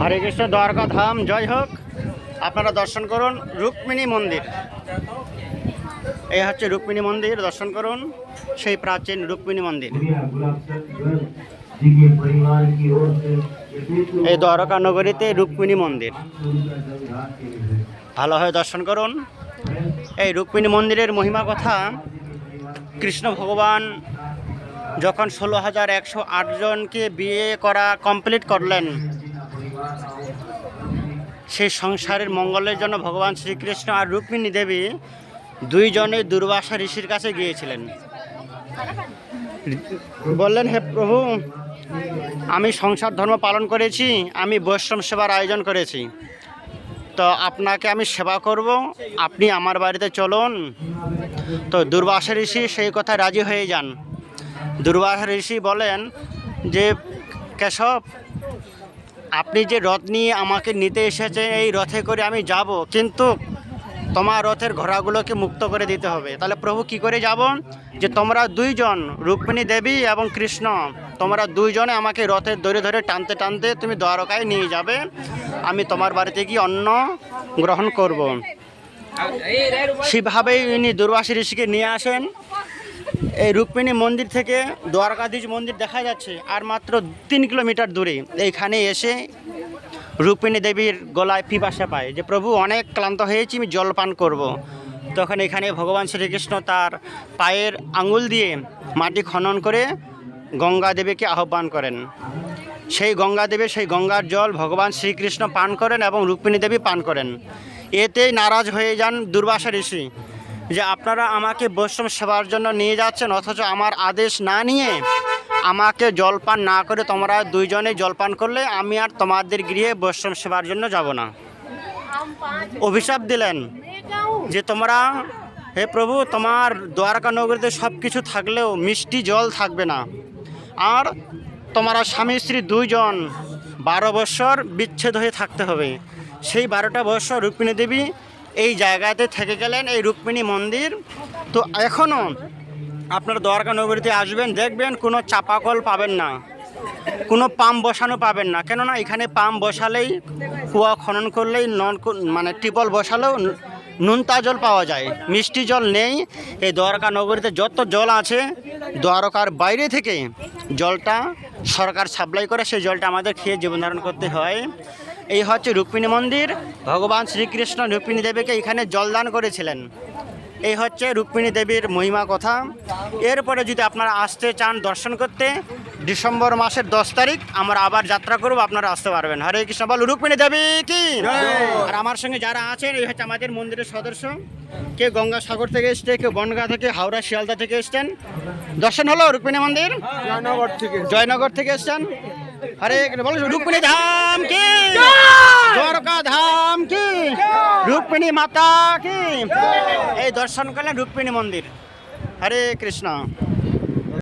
হরে কৃষ্ণ দ্বারকা ধাম, জয় হোক। আপনারা দর্শন করুন রুক্মিণী মন্দির। এই হচ্ছে রুক্মিণী মন্দির, দর্শন করুন। সেই প্রাচীন রুক্মিণী মন্দির। এই দ্বারকা নগরীতে রুক্মিণী মন্দির। ভালোভাবে দর্শন করুন। এই রুক্মিণী মন্দিরের মহিমা কথা কৃষ্ণ ভগবান যখন ষোলো হাজার একশো আটজনকে বিয়ে করা কমপ্লিট করলেন, সেই সংসারের মঙ্গলের জন্য ভগবান শ্রীকৃষ্ণ আর রুক্মিণী দেবী দুইজনে দুর্বাসা ঋষির কাছে গিয়েছিলেন। বললেন, হে প্রভু, আমি সংসার ধর্ম পালন করেছি, আমি বৈষ্ণব সেবার আয়োজন করেছি। তো আপনাকে আমি সেবা করব, আপনি আমার বাড়িতে চলুন। তো দুর্বাসা ঋষি সেই কথা রাজি হয়ে যান। দুর্বাসা ঋষি বলেন যে, কেশব, আপনি যে রথ নিয়ে আমাকে নিতে এসেছেন এই রথে করে আমি যাব, কিন্তু তোমার রথের ঘোড়াগুলোকে মুক্ত করে দিতে হবে। তাহলে প্রভু কি করে যাব? যে তোমরা দুইজন, রুক্মিণী দেবী এবং কৃষ্ণ, তোমরা দুইজনে আমাকে রথের ধরে ধরে টানতে টানতে তুমি দ্বারকায় নিয়ে যাবে। আমি তোমার বাড়িতে গিয়ে অন্ন গ্রহণ করব। সেভাবেই ইনি দুর্বাসী ঋষিকে নিয়ে আসেন। এই রুক্মিণী মন্দির থেকে দ্বারকাধীশ মন্দির দেখা যাচ্ছে আর মাত্র তিন কিলোমিটার দূরে। এইখানে এসে রুক্মিণী দেবীর গলায় পিপাসা পায় যে, প্রভু, অনেক ক্লান্ত হয়েছি, আমি জল পান করব। তখন এখানে ভগবান শ্রীকৃষ্ণ তার পায়ের আঙুল দিয়ে মাটি খনন করে গঙ্গা দেবীকে আহ্বান করেন। সেই গঙ্গা দেবী সেই গঙ্গার জল ভগবান শ্রীকৃষ্ণ পান করেন এবং রুক্মিণী দেবী পান করেন। এতেই নারাজ হয়ে যান দুর্বাসা ঋষি। যে আপনারা আমাকে বৈষ্ণব সেবার জন্য নিয়ে যাচ্ছেন, অথচ আমার আদেশ না নিয়ে আমাকে জলপান না করে তোমরা দুইজনে জলপান করলে, আমি আর তোমাদের গৃহে বৈষ্ণব সেবার জন্য যাব না। অভিশাপ দিলেন যে তোমরা, হে প্রভু, তোমার দ্বারকা নগরীতে সব কিছু থাকলেও মিষ্টি জল থাকবে না। আর তোমরা স্বামী স্ত্রী দুইজন বারো বৎসর বিচ্ছেদ হয়ে থাকতে হবে। সেই বারোটা বৎসর রুক্মিণী দেবী এই জায়গাতে থেকে গেলেন, এই রুক্মিণী মন্দির। তো এখনও আপনার দ্বারকা নগরীতে আসবেন, দেখবেন কোনো চাপাকল পাবেন না, কোনো পাম্প বসানো পাবেন না। কেননা এখানে পাম্প বসালেই, কুয়া খনন করলেই নন মানে টিপল বসালেও নুনতা জল পাওয়া যায়। মিষ্টি জল নেই। এই দ্বারকা নগরীতে যত জল আছে, দ্বারকার বাইরে থেকে জলটা সরকার সাপ্লাই করে, সেই জলটা আমাদের খেয়ে জীবন ধারণ করতে হয়। এই হচ্ছে রুক্মিণী মন্দির। ভগবান শ্রীকৃষ্ণ রুক্মিণী দেবীকে এখানে জলদান করেছিলেন। এই হচ্ছে রুক্মিণী দেবীর মহিমা কথা। এরপরে যদি আপনারা আসতে চান দর্শন করতে ডিসেম্বর মাসের দশ তারিখ আমরা আবার যাত্রা করব আপনারা আসতে পারবেন। হরে কৃষ্ণ বল রুক্মিণী দেবী কি? আর আমার সঙ্গে যারা আছেন এই হচ্ছে আমাদের মন্দিরের সদস্য। কেউ গঙ্গাসাগর থেকে এসছে কেউ বনগা থেকে হাওড়া শিয়ালদা থেকে এসছেন। দর্শন হলো রুক্মিণী মন্দির? জয়নগর থেকে জয়নগর থেকে এসছেন। হরে রুক্মিণী ধাম কি? দ্বারকা ধাম কি? রুক্মিণী মাতা কি? এই দর্শন করলেন রুক্মিণী মন্দির। হরে কৃষ্ণ।